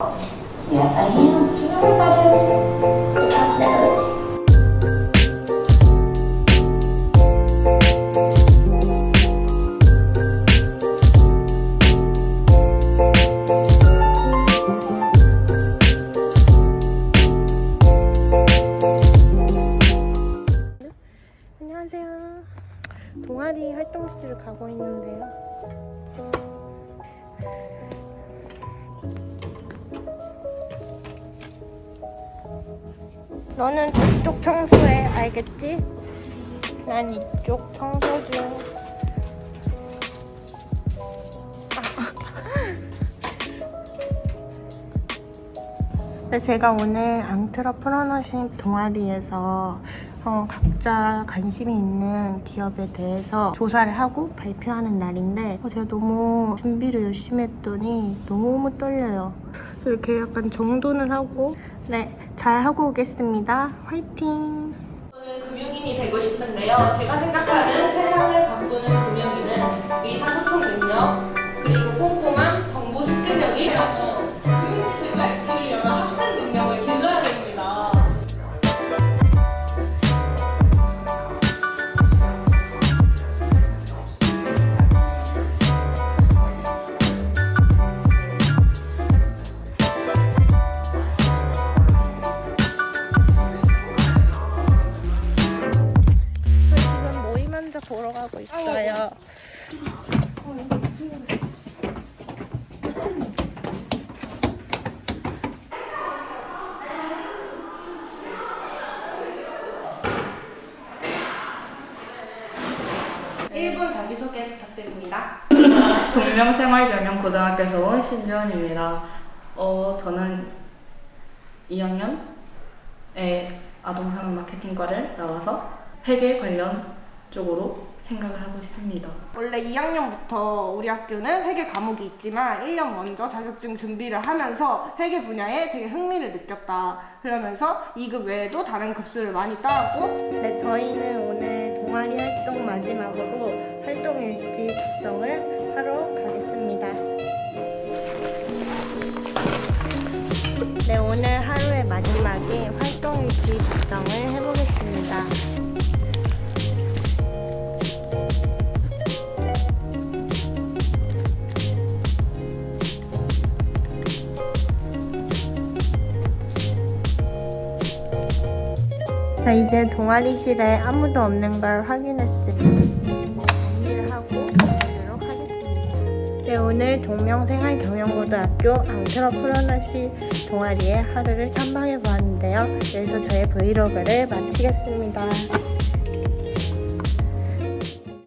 Yes, I am. Do you know what that is? 안녕하세요. 동아리 활동실을 가고 있는데요. 너는 이쪽 청소해, 알겠지? 난 이쪽 청소 중. 네, 제가 오늘 앙트러프러너십 동아리에서 어, 각자 관심이 있는 기업에 대해서 조사를 하고 발표하는 날인데 어, 제가 너무 준비를 열심히 했더니 너무 떨려요. 그래서 이렇게 약간 정돈을 하고 네, 잘 하고 오겠습니다. 화이팅! 저는 금융인이 되고 싶은데요. 제가 생각하는 세상을 바꾸는 금융인은 의사소통 능력, 그리고 꼼꼼한 정보 습득력이 있어요. 일 1분 자기소개 부탁드립니다. 동명생활경영고등학교에서 온 신지원입니다. 어, 저는 2학년에 아동산업 마케팅과를 나와서 회계 관련 쪽으로 생각을 하고 있습니다. 원래 2학년부터 우리 학교는 회계 과목이 있지만 1년 먼저 자격증 준비를 하면서 회계 분야에 되게 흥미를 느꼈다. 그러면서 2급 외에도 다른 급수를 많이 따왔고 네, 저희는 오늘 동아리 활동 마지막으로 활동 일지 작성을 하러 가겠습니다. 네, 오늘 하루의 마지막에 활 자 이제 동아리실에 아무도 없는 걸 확인했으니 정리를 하고 가도록 하겠습니다. 네 오늘 동명생활경영고등학교 앙트러프러너십 동아리의 하루를 탐방해 보았는데요. 여기서 저의 브이로그를 마치겠습니다.